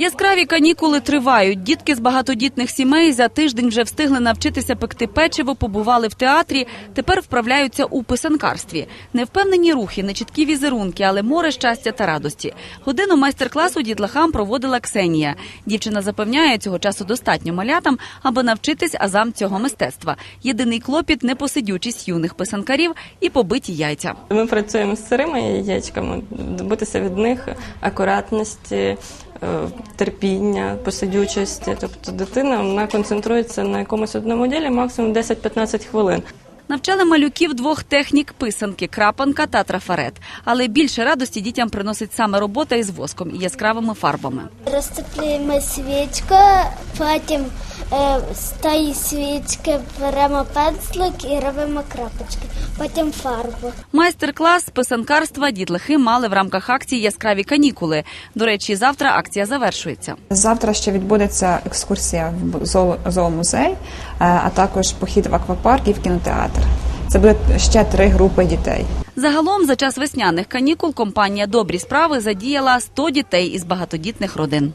Яскраві канікули тривають. Дітки з багатодітних сімей за тиждень вже встигли навчитися пекти печиво, побували в театрі. Тепер вправляються у писанкарстві. Невпевнені рухи, нечіткі візерунки, але море щастя та радості. Годину майстер-класу дітлахам проводила Ксенія. Дівчина запевняє, цього часу достатньо малятам, аби навчитись азам цього мистецтва. Єдиний клопіт непосидючість юних писанкарів і побиті яйця. Ми працюємо з сирими яєчками, добитися від них акуратності, терпіння, посидючості. Тобто дитина вона концентрується на якомусь одному ділі максимум 10-15 хвилин. Навчали малюків двох технік писанки крапанка та трафарет. Але більше радості дітям приносить саме робота із воском і яскравими фарбами. Розтоплюємо свічку, потім е, з тої свічки беремо пензлик і робимо крапочки, потім фарбу. Майстер-клас з писанкарства дітлахи мали в рамках акції Яскраві канікули. До речі, завтра акція завершується. Завтра ще відбудеться екскурсія в зоо- зоомузей, е, а також похід в аквапарк і в кінотеатр. Це буде ще три групи дітей. Загалом за час весняних канікул компанія Добрі справи задіяла 100 дітей із багатодітних родин.